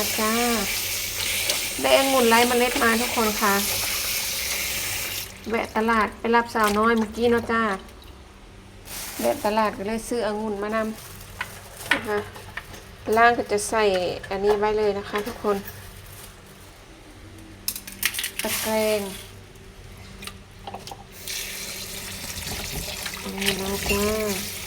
าจ้า ได้องุ่นไร้เมล็ดมาทุกคนค่ะ แวะตลาดไปรับสาวน้อยเมื่อกี้เนาะจ้าแวะตลาดก็เลยซื้อองุ่นมานำนะคะล่างก็จะใส่อันนี้ไว้เลยนะคะ ทุกคนตะแกรงนี่นะจ้า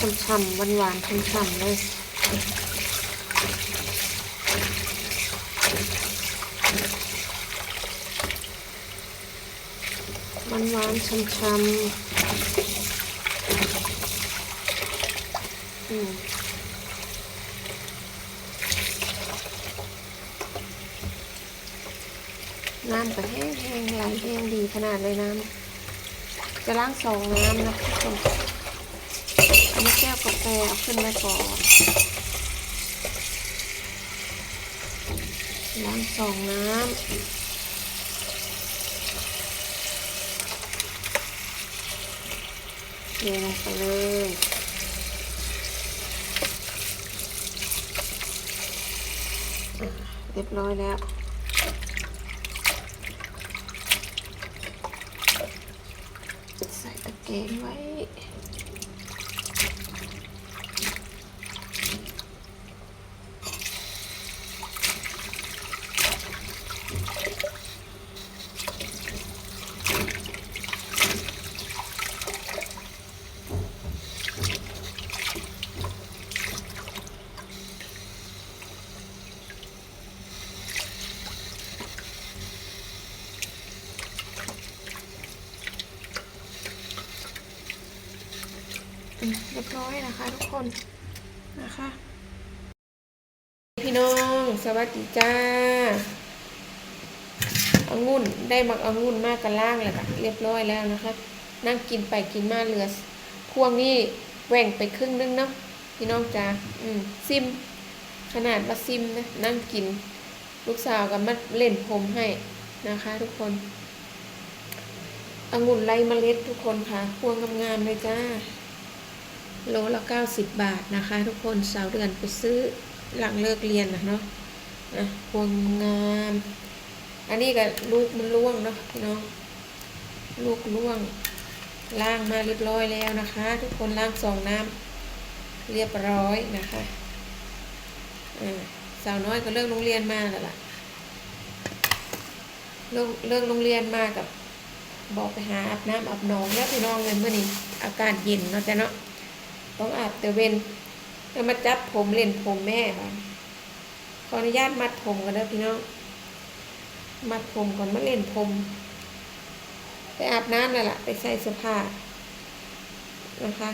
ช่ำๆหวานๆช่ำๆเลยหวานๆช่ำๆอืมน้ำก็แห้งๆไหลแห้งดีขนาดเลยน้ำจะล้างสองน้ำนะทุกคน กาแฟเอาขึ้นไว้ก่อนล้างสองน้ำเทลงไปเลยเรียบร้อยแล้ว ใส่ตะเกียงไว้ เรียบร้อยนะคะทุกคนนะคะ พี่น้องสวัสดีจ้าอางุ่นได้มักองุ่นมากกันล่างแล้วก็เรียบร้อยแล้วนะคะ นั่งกินไปกินมาเหลือพวงนี้แหว่งไปครึ่งนึงเนาะพี่น้องจ้าอืมซิม ขนาดว่าซิมนะนั่งกิน ลูกสาวกับมาเล่นผมให้นะคะ ทุกคนองุ่นไรเมล็ดทุกคนค่ะ พวงงามๆเลยจ้า โลละเก้าสิบบาทนะคะ ทุกคนสาวเดือนไปซื้อหลังเลิกเรียนนะเนาะอะพวงงาม อันนี้ก็ลูกมันล่วงเนาะพี่น้องลูกล่วงล้างมาเรียบร้อยแล้วนะคะ ทุกคนล้างสองน้ำเรียบร้อยนะคะอ่าสาวน้อยก็เลิกโรงเรียนมาแล้วล่ะเลิกเลิกโรงเรียนมากับบอกไปหาอาบน้ำอาบนองแล้วพี่น้องเงินเมื่อนี้อากาศเย็นเนาะจ้ะเนาะ ต้องอาบแต่เวนแล้วมาจับผมเล่นผมแม่บ้าขออนุญาตมัดผมกันเด้อพี่น้อง มัดผมก่อนมาเล่นผม ไปอาบน้ำนั่นแหละไปใส่เสื้อผ้านะคะ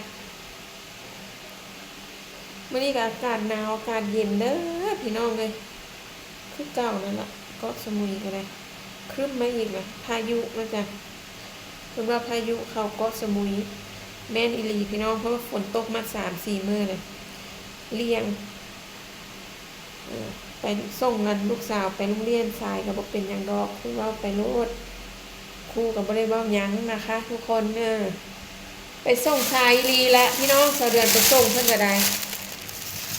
เมื่อนี้ก็อากาศหนาวอากาศเย็นเด้อพี่น้องเลยคือเก่านั่นแหละก็สมุยก็ได้ครึ้มมาอีกเลยพายุนะจ๊ะเป็นว่าพายุเขากาะสมุย แม่นอีหลีพี่น้องเพราะว่าฝนตกมาสามสี่มือเลยเลี้ยงไปส่งเงินลูกสาวไปโรงเรียนสายก็บอกเป็นอย่างดอกคือว่าไปโลดครูกับบริบายังนะคะ ทุกคนเออไปส่งสายอีหลีละพี่น้องสาวเดือนไปส่งเพื่อนก็ได้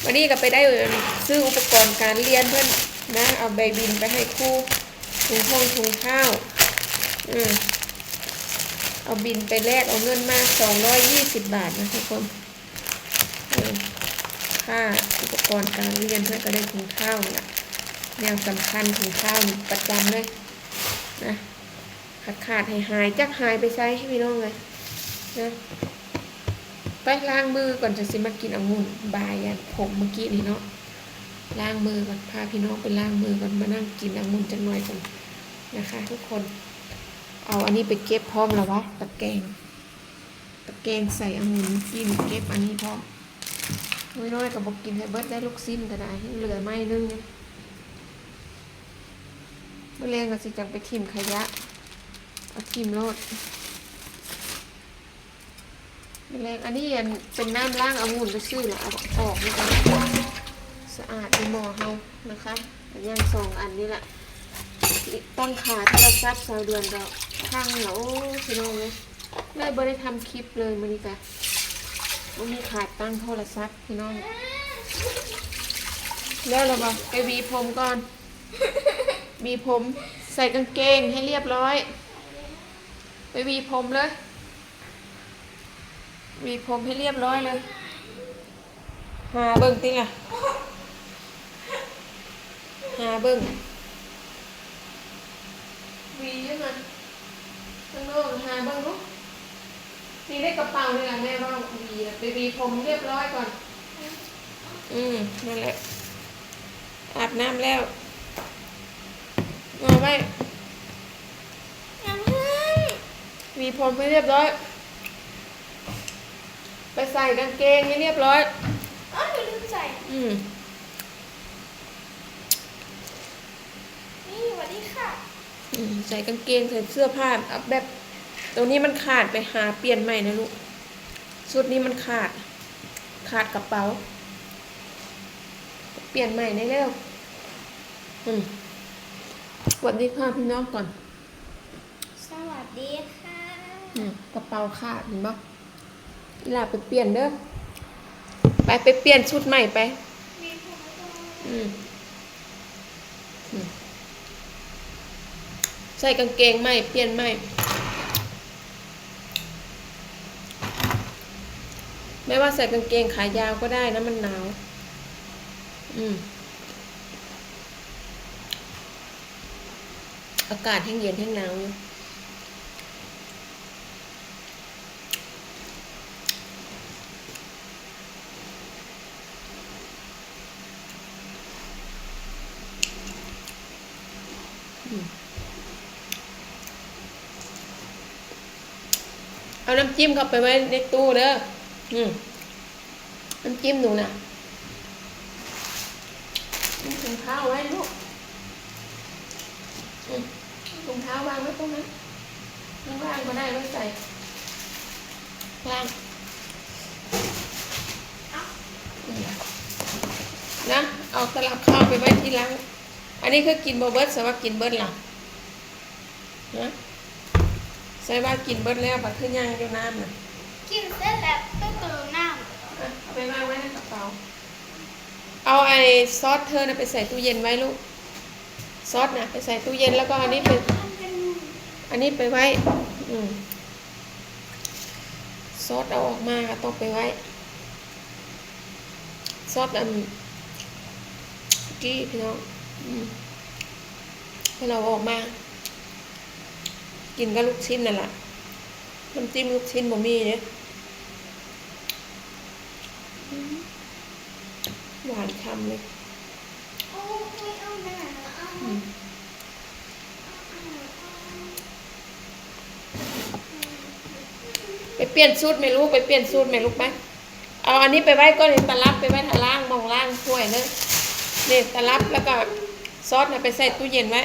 วันนี้ก็ไปได้ซื้ออุปกรณ์การเรียนเพื่อนนะเอาใบบินไปให้ครูถุงพงถุงข้าวอืม เอาบินไปแลกเอาเงินมาสองร้อยยี่สิบบาทนะทุกคนค่าอุปกรณ์การเรียนเพื่อก็ได้ถุงข้าวนะแนวสำคัญถุงข้าวประจำเลยนะขาดขาดหายหายจักหายไปใช้ให้พี่น้องเลยนะไปล้างมือก่อนจะสิมากินองุ่นบายอันผมเมื่อกี้นี่เนาะล้างมือก่อนพาพี่น้องไปล้างมือก่อนมานั่งกินองุ่นจังหน่อยก่อนนะคะ ทุกคน เอาอันนี้ไปเก็บพร้อมแล้ววะตะแกรงตะแกรงใส่องุ่นกินเก็บอันนี้พร้อมน้อยๆกับบอกกินให้เบิดได้ลูกซิ้นก็ได้เหลือไม่นึงเนี่ยเมื่อเรียนก็สิจังไปทิมขยะเอาทิมโลดเมื่อแรงอันนี้อันเป็นน้ำล้างองุ่นไปซื้อแล้วเอาออกนี่กันสะอาดในหม้อเฮานะคะอันย่างสองอันนี้แหละตั้งขาโทรศัพท์สาวเดือนก็ พังแล้วพี่น้องเลยเลยบ่ได้ทำคลิปเลยมันนี่กะมันมีขาดตั้งโทรศัพท์พี่น้องแล้วเราบอกไปวีผมก่อนวีผมใส่กางเกงให้เรียบร้อย ไปวีผมเลยวีผมให้เรียบร้อยเลยหาเบิ่งติล่ะหาเบิ่งวียังไง ข้างนอกหาเบิ่งลูกนี่ได้กระเป๋าเลยล่ะแม่ว่าหวีน่ะไปหวีผมเรียบร้อยก่อน อืมนั่นแหละ อาบน้ำแล้วเอาไว้น้ำพึ่งหวีผมให้เรียบร้อย ไปใส่กางเกงให้เรียบร้อย อ๋อหนูลืมใส่ อืม นี่สวัสดีค่ะ อืม ใส่กางเกงใส่เสื้อผ้าเอาแบบตรงนี้มันขาดไปหาเปลี่ยนใหม่นะลูกชุดนี้มันขาด ขาดกระเป๋า เปลี่ยนใหม่ได้แล้วอืมสวัสดีค่ะพี่น้องก่อน สวัสดีค่ะอืมกระเป๋าขาดเห็นปะเวลาไปเปลี่ยนเด้อไปไปเปลี่ยนชุดใหม่ไปมีผมก็อืมอืมใส่กางเกงไม่เปลี่ยนไม่ไม่ว่าใส่กางเกงขายาวก็ได้นะมันหนาว อืม อากาศแห้งเย็นแห้งหนาวอยู่ เอาน้ำจิ้มเข้าไปไว้ในตู้เด้ออืมน้ำจิ้มหนูน่ะนี่ถุงเท้าไว้ลูกอืมถุงเท้าวางไว้ตรงนั้นข้างล่างก็ได้ไว้ใส่ข้างล่างอืมนะเอาตลับข้าวไปไว้ที่ล้างอันนี้คือกินบเบิร์ดสำหรับกินเบิร์ดหรอนะ ใส่ว่ากินเบิร์ดแล้วบัดขึ้นย่างอยู่น้ำน่ะกินเสร็จแล้วต้องเติมน้อะเอาไปวางไว้ในกระเป๋า เอาไอ้ซอสเธอนะไปใส่ตู้เย็นไว้ลูก ซอสนะไปใส่ตู้เย็นแล้วก็อันนี้ไปำทำเป็นอันนี้ไปไว้ อืมซอสเอาออกมาก็ต้องไปไว้ ซอสอันกี้พี่น้องอืมให้เราเอาออกมา กินกับลูกชิ้นนั่นแหละน้ำจิ้มลูกชิ้นบ่มีเนี่ยอืมหวานคำเลยไม่เนาเอไปเปลี่ยนสูตรไหม่ลูกไปเปลี่ยนสูตรไหม่ลูกไปเอาอันนี้ไปไว้ก็ในตะลับไปไว้ทางล่างมองล่างถ้วยเนอะนี่ตะลับแล้วก็ซอสนะไปใส่ตู้เย็นไว้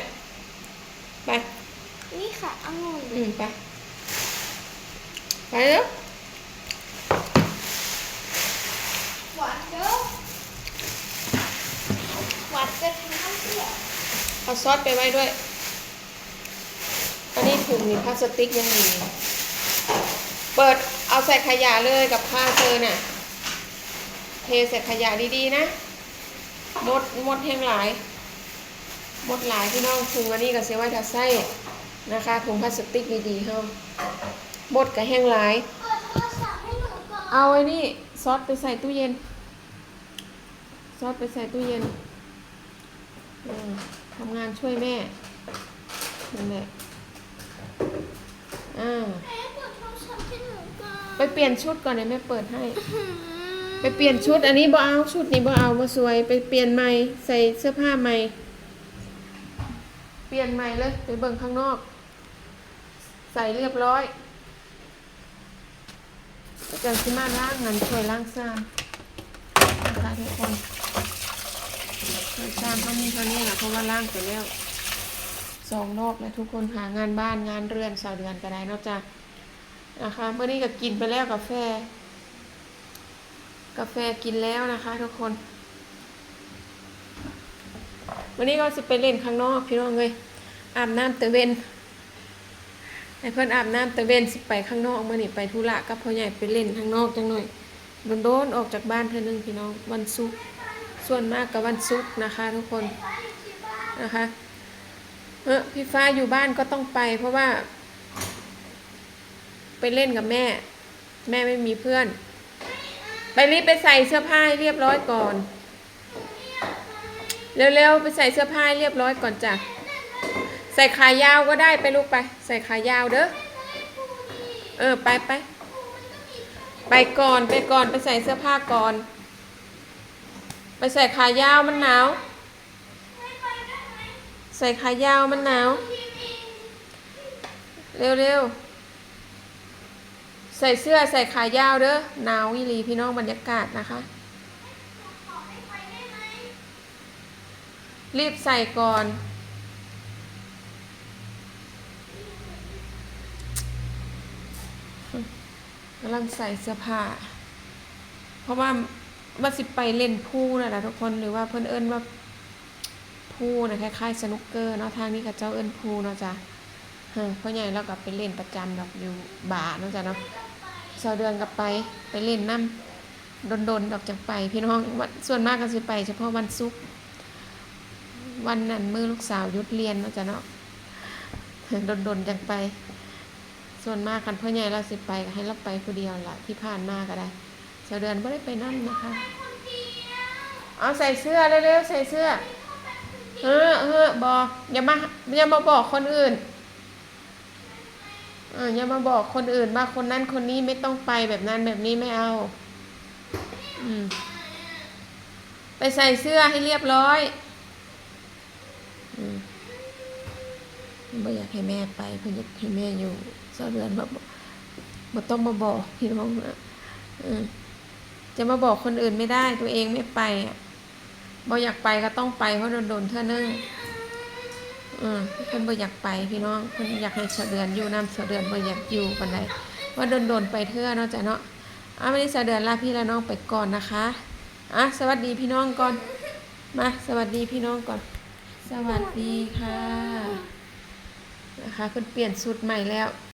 ค่ะองุ่นอืมไป ไปแล้วหวานเด้อหวานเกินน้ำเสียเอาซอสไปไว้ด้วย อันนี้ถุงนี่พลาสติกยังมีเปิดเอาใส่ขยะเลยกับผ้าเธอน่ะ เทใส่ขยะดีๆนะหมดหมดแห้งหลายหมดหลายพี่น้องถุงอันนี้ก็เสียไว้ถ้าใส่ นะคะถุงพลาสติกดีๆเฮาหมดกับแห้งหลายเปิดโทรศัพท์ให้หนูก่อนเอาไอ้นี่ซอสไปใส่ตู้เย็น ซอสไปใส่ตู้เย็นทำงานช่วยแม่นั่นแหละอ่าไปเปลี่ยนชุดก่อนเดี๋ยแม่เปิดให้ ไปเปลี่ยนชุด อันนี้บ่เอาชุดนี้บ่เอาบ่สวย ไปเปลี่ยนใหม่ใส่เสื้อผ้าใหม่ เปลี่ยนใหม่เลยไปเบิ่งข้างนอก ใส่เรียบร้อยอาจารย์สิมาล้างงานช่วยล้างซ่านนะคะทุกคนช่วยซ่านเขามีเท่านี้แหละเพราะว่าล้างไปแล้วสองรอบแล้วทุกคนหางานบ้านงานเรือนสาวเดือนก็ได้เนอกจากนะคะเมื่อนี้ก็กินไปแล้วกาแฟ กาแฟกินแล้วนะคะ ทุกคนวันนี้ก็จะไปเล่นข้างนอกพี่น้องเลยอาบน้ำตะเวน ให้เพิ่นอาบน้ำตะเวนสิไปข้างนอกมื้อนี้ไปธุระกับพ่อใหญ่ไปเล่นข้างนอกจังหน่อยโดนๆออกจากบ้านเทื่อนึงพี่น้องวันศุกร์ส่วนมากก็วันศุกร์นะคะทุกคนนะคะเออพี่ฟ้าอยู่บ้านก็ต้องไป เพราะว่า ไปเล่นกับแม่ แม่ไม่มีเพื่อน ไปรีบไปใส่เสื้อผ้าให้เรียบร้อยก่อน เร็วๆไปใส่เสื้อผ้าให้เรียบร้อยก่อนจ้ะ ใส่ขายาวก็ได้ไปลูกไป ใส่ขายาวเด้อเออไปไปไปก่อนไปก่อนไปใส่เสื้อผ้าก่อน ไปใส่ขายาวมันหนาว ใส่ขายาวมันหนาว เร็วๆใส่เสื้อใส่ขายาวเด้อหนาวอีหลีพี่น้องบรรยากาศนะคะ รีบใส่ก่อน กำลังใส่เสื้อผ้า เพราะว่าว่าสิไปเล่นพูนะนะทุกคนหรือว่าเพื่อนเอิ้นว่าพูนะคล้ายๆสนุกเกอร์เนาะทางนี้กับเจ้าเอิ้นพูเนาะจ้ะเฮ้ยพ่อใหญ่เรากลับไปเล่นประจำดอกอยู่บาเนาะจ้ะเนาะเสาเดือนกลับไปไปเล่นน้ำโดนๆดอกจังไปพี่น้องวันส่วนมากก็จะไป เฉพาะวันศุกร์วันนั้นมือลูกสาวหยุดเรียนเนาะจ้ะเนาะโดนๆจังไป ส่วนมากกันพ่อใหญ่เราสิไปก็ให้เราไปคนเดียวละที่ผ่านมาก็ได้เสาเดือนไม่ได้ไปนั่นนะคะ เอาใส่เสื้อเร็วๆใส่เสื้อเออเออบอกอย่ามาอย่ามาบอกคนอื่นเอออย่ามาบอกคนอื่นว่าคนนั้นคนนี้ไม่ต้องไปแบบนั้นแบบนี้ไม่เอา อืม ไปใส่เสื้อให้เรียบร้อยอืมไม่อยากให้แม่ไปเพื่ออยากให้แม่อยู่ สาเดือนแบบบ่ต้องมาบอกพี่น้องนะอืมจะมาบอกคนอื่นไม่ได้ ตัวเองไม่ไปอะบ่อยากไปก็ต้องไปเพราะโดนๆเท่านึงอืมเพิ่นบ่อยากไปพี่น้องเพิ่นอยากให้เสาเดือนอยู่น้ำเสาเดือนบ่อยากอยู่ปานใดว่าโดนๆไปเท่าเนาะจ้ะเนาะอะวันนี้เสาเดือนลาพี่และน้องไปก่อนนะคะอะสวัสดีพี่น้องก่อนมาสวัสดีพี่น้องก่อน สวัสดีค่ะนะคะเพิ่นเปลี่ยนชุดใหม่แล้ว